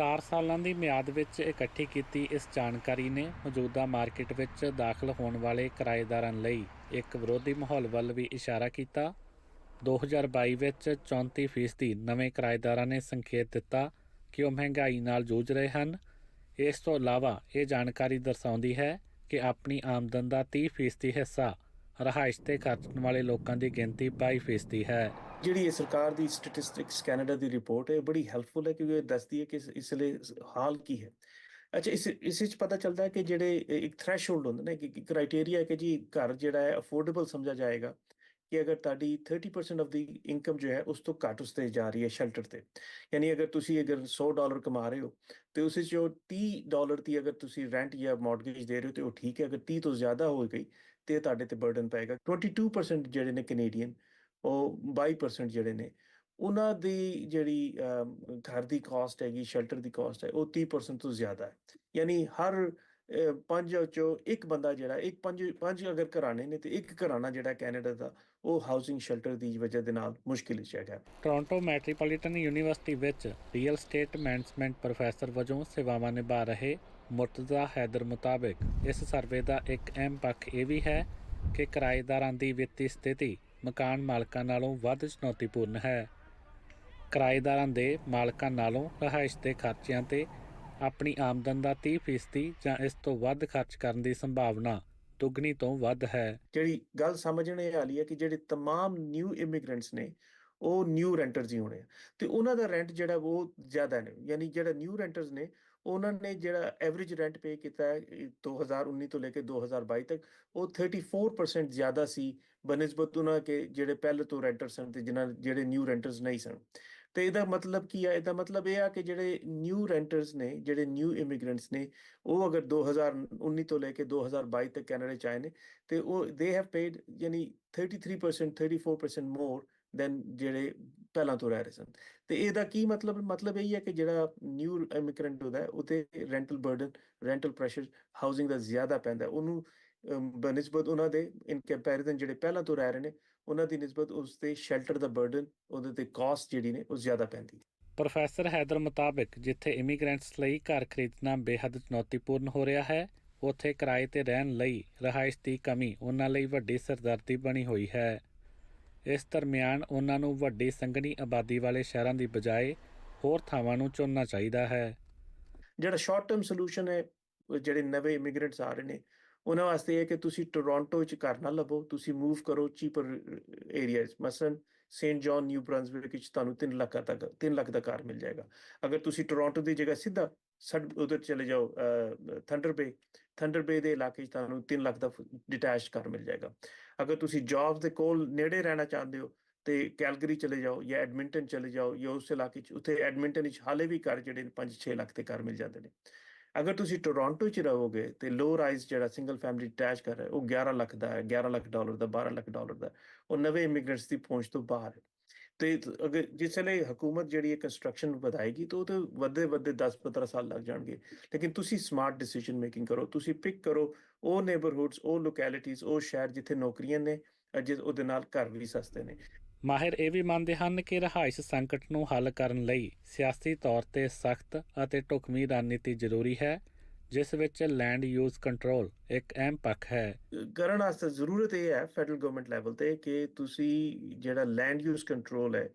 4 ਸਾਲਾਂ ਦੀ ਮਿਆਦ ਵਿੱਚ ਇਕੱਠੀ ਕੀਤੀ ਇਸ ਜਾਣਕਾਰੀ ਨੇ ਮੌਜੂਦਾ ਮਾਰਕੀਟ ਵਿੱਚ ਦਾਖਲ ਹੋਣ ਵਾਲੇ ਕਿਰਾਏਦਾਰਾਂ ਲਈ ਇੱਕ ਵਿਰੋਧੀ ਮਾਹੌਲ ਵੱਲ ਵੀ ਇਸ਼ਾਰਾ ਕੀਤਾ। 2022 ਵਿੱਚ 34% ਨਵੇਂ ਕਿਰਾਏਦਾਰਾਂ ਨੇ ਸੰਕੇਤ ਦਿੱਤਾ ਕਿ ਉਹ ਮਹਿੰਗਾਈ ਨਾਲ ਜੂਝ ਰਹੇ ਹਨ। ਇਸ ਤੋਂ ਇਲਾਵਾ ਇਹ ਜਾਣਕਾਰੀ ਦਰਸਾਉਂਦੀ ਹੈ ਕਿ ਆਪਣੀ ਆਮਦਨ ਦਾ 30% ਹਿੱਸਾ ਰਹਾਇਸ਼ ਤੇ ਖਰਚਣ ਵਾਲੇ ਲੋਕਾਂ ਦੀ ਗਿਣਤੀ 22% ਹੈ। ਜਿਹੜੀ ਇਹ ਸਰਕਾਰ ਦੀ ਸਟੈਟਿਸਟਿਕਸ ਕੈਨੇਡਾ ਦੀ ਰਿਪੋਰਟ ਹੈ ਬੜੀ ਹੈਲਪਫੁਲ ਹੈ ਕਿਉਂਕਿ ਇਹ ਦੱਸਦੀ ਹੈ ਕਿ ਇਸ- ਲਈ ਹਾਲ ਕੀ ਹੈ। ਅੱਛਾ, ਇਸ ਇਸ ਵਿੱਚ ਪਤਾ ਚੱਲਦਾ ਹੈ ਕਿ ਜਿਹੜੇ ਇੱਕ ਥ੍ਰੈਸ਼ਹੋਲਡ ਹੁੰਦਾ ਨਾ ਕਿ ਕ੍ਰਾਈਟੇਰੀਆ ਹੈ ਕਿ ਜੀ ਘਰ ਜਿਹੜਾ ਹੈ ਅਫੋਰਡੇਬਲ ਸਮਝਿਆ ਜਾਏਗਾ ਕਿ ਅਗਰ ਤੁਹਾਡੀ 30% ਆਫ ਦੀ ਇਨਕਮ ਜੋ ਹੈ ਉਸ ਤੋਂ ਘੱਟ ਉਸ ਤੇ ਜਾ ਰਹੀ ਹੈ ਸ਼ੈਲਟਰ ਤੇ। ਯਾਨੀ ਅਗਰ ਤੁਸੀਂ ਅਗਰ 100 ਡਾਲਰ ਕਮਾ ਰਹੇ ਹੋ, ਤੇ ਉਸ ਵਿੱਚ ਜੋ 30 ਡਾਲਰ ਦੀ ਅਗਰ ਤੁਸੀਂ ਰੈਂਟ ਜਾਂ ਮਾਰਗੇਜ ਦੇ ਰਹੇ ਹੋ, ਤੇ ਉਹ ਠੀਕ ਹੈ, ਅਗਰ 30 ਤੋਂ ਜ਼ਿਆਦਾ ਹੋ ਗਈ ਤੇ ਤੁਹਾਡੇ ਤੇ ਬਰਡਨ ਪਏਗਾ। 22% ਜਿਹੜੇ ਨੇ ਕੈਨੇਡੀਅਨ ਉਹ 22% ਜਿਹੜੇ ਨੇ, ਉਹਨਾਂ ਦੀ ਜਿਹੜੀ ਘਰ ਦੀ ਕਾਸਟ ਹੈਗੀ ਸ਼ੈਲਟਰ ਦੀ ਕਾਸਟ ਹੈ, ਉਹ 30% ਤੋਂ ਜ਼ਿਆਦਾ ਹੈ। ਯਾਨੀ ਹਰ ਪੰਜ ਚੋਂ ਇੱਕ ਬੰਦਾ ਜਿਹੜਾ, ਇੱਕ ਪੰਜ ਪੰਜ ਅਗਰ ਘਰਾਣੇ ਨੇ, ਤੇ ਇੱਕ ਘਰਾਣਾ ਜਿਹੜਾ ਕੈਨੇਡਾ ਦਾ, ਉਹ ਹਾਊਸਿੰਗ ਸ਼ੈਲਟਰ ਦੀ ਵਜ੍ਹਾ ਦੇ ਨਾਲ ਮੁਸ਼ਕਿਲ ਵਿੱਚ ਹੈਗਾ। ਟੋਰਾਂਟੋ ਮੈਟਰੋਪੋਲੀਟਨ ਯੂਨੀਵਰਸਿਟੀ ਵਿੱਚ ਰੀਅਲ ਸਟੇਟ ਮੈਨੇਜਮੈਂਟ ਪ੍ਰੋਫੈਸਰ ਵਜੋਂ ਸੇਵਾਵਾਂ ਨਿਭਾ ਰਹੇ ਮੁਰਤਜ਼ਾ ਹੈਦਰ ਮੁਤਾਬਕ ਇਸ ਸਰਵੇ ਦਾ ਇੱਕ ਅਹਿਮ ਪੱਖ ਇਹ ਵੀ ਹੈ ਕਿ ਕਿਰਾਏਦਾਰਾਂ ਦੀ ਵਿੱਤੀ ਸਥਿਤੀ ਮਕਾਨ ਮਾਲਕਾਂ ਨਾਲੋਂ ਵੱਧ ਚੁਣੌਤੀਪੂਰਨ ਹੈ ਕਿਰਾਏਦਾਰਾਂ ਦੇ ਮਾਲਕਾਂ ਨਾਲੋਂ ਰਹਾਇਸ਼ ਦੇ ਖਰਚਿਆਂ ਤੇ ਆਪਣੀ ਆਮਦਨ ਦਾ 30% ਜਾਂ ਇਸ ਤੋਂ ਵੱਧ ਖਰਚ ਕਰਨ ਦੀ ਸੰਭਾਵਨਾ ਦੁੱਗਣੀ ਤੋਂ ਵੱਧ ਹੈ ਜਿਹੜੀ ਗੱਲ ਸਮਝਣੇ ਵਾਲੀ ਹੈ ਕਿ ਜਿਹੜੇ तमाम ਨਿਊ ਇਮੀਗ੍ਰੈਂਟਸ ਨੇ ਉਹ ਨਿਊ ਰੈਂਟਰਸ ਹੀ ਹੋਣੇ ਆ। ਤੇ ਉਹਨਾਂ ਦਾ ਰੈਂਟ ਜਿਹੜਾ ਉਹ ਜ਼ਿਆਦਾ ਨੇ, ਯਾਨੀ ਜਿਹੜਾ ਨਿਊ ਰੈਂਟਰਸ ਨੇ, ਉਹਨਾਂ ਨੇ ਜਿਹੜਾ ਐਵਰੇਜ ਰੈਂਟ ਪੇ ਕੀਤਾ ਹੈ, ਇਹ 2019 ਤੋਂ ਲੈ ਕੇ 2022 ਤੱਕ, ਉਹ 34% ਜ਼ਿਆਦਾ ਸੀ ਬਨਸਬਤ ਉਹਨਾਂ ਕੇ ਜਿਹੜੇ ਪਹਿਲੇ ਤੋਂ ਰੈਂਟਰ ਸਨ ਤੇ ਜਿਨ੍ਹਾਂ, ਜਿਹੜੇ ਨਿਊ ਰੈਂਟਰਸ ਨਹੀਂ ਸਨ। ਤੇ ਇਹਦਾ ਮਤਲਬ ਕੀ ਆ? ਇਹਦਾ ਮਤਲਬ ਇਹ ਆ ਕਿ ਜਿਹੜੇ ਨਿਊ ਰੈਂਟਰਸ ਨੇ, ਜਿਹੜੇ ਨਿਊ ਇਮੀਗ੍ਰੈਂਟਸ ਨੇ, ਉਹ ਅਗਰ 2019 ਤੋਂ ਲੈ ਕੇ 2022 ਤੱਕ ਕੈਨੇਡਾ ਚ ਆਏ ਨੇ, ਤੇ ਉਹ ਦੇ ਹੈਵ ਪੇਡ ਯਾਨੀ 33% 34% ਮੋਰ ਦੈਨ ਜਿਹੜੇ ਪਹਿਲਾਂ ਤੋਂ ਰਹਿ ਰਹੇ ਸਨ। ਤੇ ਇਹਦਾ ਕੀ ਮਤਲਬ ਮਤਲਬ ਇਹ ਹੈ ਕਿ ਜਿਹੜਾ ਨਿਊ ਇਮੀਗ੍ਰੈਂਟ ਹੁੰਦਾ ਹੈ rental burden rental pressure housing ਦਾ ਜ਼ਿਆਦਾ ਪੈਂਦਾ ਉਹਨੂੰ ਅਮ, ਬਨਿਸਬਤ ਉਹਨਾਂ ਦੇ ਇਨ ਕੰਪੈਰੀਜ਼ਨ ਜਿਹੜੇ ਪਹਿਲਾਂ ਤੋਂ ਰਹਿ ਰਹੇ ਨੇ ਉਹਨਾਂ ਦੀ ਨਿਸਬਤ ਉਸ ਤੇ ਸ਼ੈਲਟਰ ਦਾ ਬਰਡਨ ਉਹਦੇ ਤੇ ਕਾਸਟ ਜਿਹੜੀ ਨੇ ਉਹ ਜ਼ਿਆਦਾ ਪੈਂਦੀ ਹੈ। ਪ੍ਰੋਫੈਸਰ ਹੈਦਰ ਮੁਤਾਬਕ ਜਿੱਥੇ ਇਮੀਗ੍ਰੈਂਟਸ ਲਈ ਘਰ ਖਰੀਦਣਾ ਬੇहद ਚੁਣੌਤੀਪੂਰਨ ਹੋ ਰਿਹਾ ਹੈ ਉੱਥੇ ਕਿਰਾਏ ਤੇ ਰਹਿਣ ਲਈ ਰਹਾਇਸ਼ ਦੀ ਕਮੀ ਉਹਨਾਂ ਲਈ ਵੱਡੀ ਸਰਦਰਦੀ ਬਣੀ ਹੋਈ ਹੈ। ਇਸ ਦਰਮਿਆਨ ਉਹਨਾਂ ਨੂੰ ਵੱਡੀ ਸੰਘਣੀ ਆਬਾਦੀ ਵਾਲੇ ਸ਼ਹਿਰਾਂ ਦੀ ਬਜਾਏ ਹੋਰ ਥਾਵਾਂ ਨੂੰ ਚੁਣਨਾ ਚਾਹੀਦਾ ਹੈ। ਜਿਹੜਾ ਸ਼ਾਰਟ ਟਰਮ ਸੋਲੂਸ਼ਨ ਹੈ ਜਿਹੜੇ ਨਵੇਂ ਇਮੀਗ੍ਰੈਂਟਸ ਆ ਰਹੇ ਨੇ ਉਹਨਾਂ ਵਾਸਤੇ ਇਹ ਕਿ ਤੁਸੀਂ ਟੋਰਾਂਟੋ ਵਿੱਚ ਘਰ ਨਾ ਲੱਭੋ, ਤੁਸੀਂ ਮੂਵ ਕਰੋ ਚੀਪਰ ਏਰੀਆਜ਼ ਮਸਲਨ ਸੇਂਟ ਜੌਨ ਨਿਊ ਬ੍ਰੰਸਵਿਕ ਵਿੱਚ ਤੁਹਾਨੂੰ 3 ਲੱਖ ਤੱਕ 3 ਲੱਖ ਦਾ ਘਰ ਮਿਲ ਜਾਏਗਾ। ਅਗਰ ਤੁਸੀਂ ਟੋਰਾਂਟੋ ਦੀ ਜਗ੍ਹਾ ਸਿੱਧਾ ਸੜ ਉਧਰ ਚਲੇ ਜਾਓ ਥੰਡਰ ਬੇ ਥੰਡਰ ਬੇ ਦੇ ਇਲਾਕੇ 'ਚ ਤੁਹਾਨੂੰ 3 ਲੱਖ ਦਾ ਡਿਟੈਚ ਘਰ ਮਿਲ ਜਾਏਗਾ। ਅਗਰ ਤੁਸੀਂ ਜੌਬਸ ਦੇ ਕੋਲ ਨੇੜੇ ਰਹਿਣਾ ਚਾਹੁੰਦੇ ਹੋ ਤੇ ਕੈਲਗਰੀ ਚਲੇ ਜਾਓ ਜਾਂ ਐਡਮਿੰਟਨ ਚਲੇ ਜਾਓ ਜਾਂ ਉਸ ਇਲਾਕੇ 'ਚ ਉੱਥੇ ਐਡਮਿੰਟਨ ਵਿੱਚ ਹਾਲੇ ਵੀ ਘਰ ਜਿਹੜੇ 5-6 ਲੱਖ ਦੇ ਘਰ ਮਿਲ ਜਾਂਦੇ ਨੇ। ਅਗਰ ਤੁਸੀਂ ਟੋਰਾਂਟੋ 'ਚ ਰਹੋਗੇ ਤੇ ਲੋ ਰਾਈਜ਼ ਜਿਹੜਾ ਸਿੰਗਲ ਫੈਮਿਲੀ ਅਟੈਚ ਕਰ ਰਿਹਾ, ਉਹ 11 ਲੱਖ ਦਾ ਹੈ 11 ਲੱਖ ਡਾਲਰ ਦਾ 12 ਲੱਖ ਡਾਲਰ ਦਾ, ਉਹ ਨਵੇਂ ਇਮੀਗ੍ਰੈਂਟਸ ਦੀ ਪਹੁੰਚ ਤੋਂ ਬਾਹਰ ਹੈ। ਤੇ ਅਗਰ ਜਿਸ ਵੇਲੇ ਹਕੂਮਤ ਜਿਹੜੀ ਹੈ ਕੰਸਟਰਕਸ਼ਨ ਵਧਾਏਗੀ ਤਾਂ ਉਹ ਤੇ ਵੱਧੇ ਵੱਧੇ 10-15 ਸਾਲ ਲੱਗ ਜਾਣਗੇ। ਲੇਕਿਨ ਤੁਸੀਂ ਸਮਾਰਟ ਡਿਸੀਜਨ ਮੇਕਿੰਗ ਕਰੋ, ਤੁਸੀਂ ਪਿਕ ਕਰੋ ਉਹ ਨੇਬਰਹੁਡਸ ਉਹ ਲੋਕੈਲਿਟੀਜ਼ ਉਹ ਸ਼ਹਿਰ ਜਿੱਥੇ ਨੌਕਰੀਆਂ ਨੇ ਅਜੇ ਉਹਦੇ ਨਾਲ ਘਰ ਵੀ ਸਸਤੇ ਨੇ। ਮਾਹਿਰ ਇਹ ਵੀ ਮੰਨਦੇ ਹਨ ਕਿ ਰਹਾਇਸ਼ ਸੰਕਟ ਨੂੰ ਹੱਲ ਕਰਨ ਲਈ ਸਿਆਸੀ ਤੌਰ ਤੇ ਸਖਤ ਅਤੇ ਢੁਕਵੀਂ ਰਣਨੀਤੀ ਜ਼ਰੂਰੀ ਹੈ, ਜਿਸ ਵਿੱਚ ਲੈਂਡ ਯੂਜ਼ ਕੰਟਰੋਲ ਇੱਕ ਅਹਿਮ ਪੱਖ ਹੈ। ਕਰਨ ਵਾਸਤੇ ਜ਼ਰੂਰਤ ਇਹ ਹੈ ਫੈਡਰਲ ਗਵਰਨਮੈਂਟ ਲੈਵਲ ਤੇ ਕਿ ਤੁਸੀਂ ਜਿਹੜਾ ਲੈਂਡ ਯੂਜ਼ ਕੰਟਰੋਲ ਹੈ,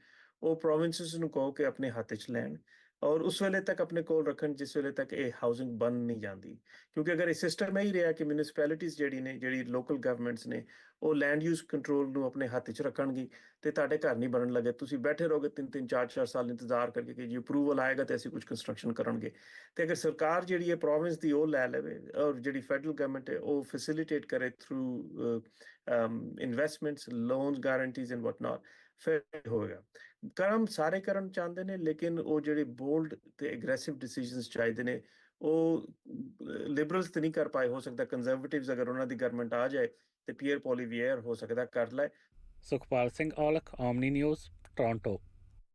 ਉਹ ਪ੍ਰੋਵਿੰਸਸ ਨੂੰ ਕਹੋ ਕਿ ਆਪਣੇ ਹੱਥ 'ਚ ਲੈਣ ਔਰ ਉਸ ਵੇਲੇ ਤੱਕ ਆਪਣੇ ਕੋਲ ਰੱਖਣ ਜਿਸ ਵੇਲੇ ਤੱਕ ਇਹ ਹਾਊਸਿੰਗ ਬਣ ਨਹੀਂ ਜਾਂਦੀ ਕਿਉਂਕਿ ਅਗਰ ਇਹ ਸਿਸਟਮ ਹੀ ਰਿਹਾ ਕਿ ਮਿਊਨਿਸਪੈਲਿਟੀਜ਼ ਜਿਹੜੀ ਨੇ ਜਿਹੜੀ ਲੋਕਲ ਗਵਰਨਮੈਂਟਸ ਨੇ ਉਹ ਲੈਂਡ ਯੂਜ਼ ਕੰਟਰੋਲ ਨੂੰ ਆਪਣੇ ਹੱਥ 'ਚ ਰੱਖਣਗੀ ਤੇ ਤੁਹਾਡੇ ਘਰ ਨਹੀਂ ਬਣਨ ਲੱਗੇ ਤੁਸੀਂ ਬੈਠੇ ਰਹੋਗੇ ਤਿੰਨ ਤਿੰਨ ਚਾਰ ਚਾਰ ਸਾਲ ਇੰਤਜ਼ਾਰ ਕਰਕੇ ਕਿ ਜੀ ਅਪਰੂਵਲ ਆਏਗਾ ਤੇ ਅਸੀਂ ਕੁਝ ਕੰਸਟਰਕਸ਼ਨ ਕਰਨਗੇ ਤੇ ਅਗਰ ਸਰਕਾਰ ਜਿਹੜੀ ਹੈ ਪ੍ਰੋਵਿੰਸ ਦੀ ਉਹ ਲੈ ਲਵੇ ਔਰ ਜਿਹੜੀ ਫੈਡਰਲ ਗਵਰਨਮੈਂਟ ਹੈ ਉਹ ਫੈਸਿਲਿਟੇਟ ਕਰੇ through investments loans guarantees and what not ਫਿਰ ਹੋਏਗਾ ਕਰਮ ਸਾਰੇ ਕਰਨ ਚਾਹੁੰਦੇ ਨੇ, ਲੇਕਿਨ ਉਹ ਜਿਹੜੇ ਬੋਲਡ ਤੇ ਐਗਰੈਸਿਵ ਡਿਸੀਜਨਸ ਚਾਹੀਦੇ ਨੇ, ਉਹ ਲਿਬਰਲਸ ਤੇ ਨਹੀਂ ਕਰ ਪਾਏ। ਹੋ ਸਕਦਾ ਕੰਜ਼ਰਵੇਟਿਵਸ ਅਗਰ ਉਹਨਾਂ ਦੀ ਗਵਰਨਮੈਂਟ ਆ ਜਾਏ ਤੇ ਪੀਅਰ ਪੋਲੀਵੀਅਰ ਹੋ ਸਕਦਾ ਕਰ ਲੈ Sukhpal Singh Aulakh Omni News Toronto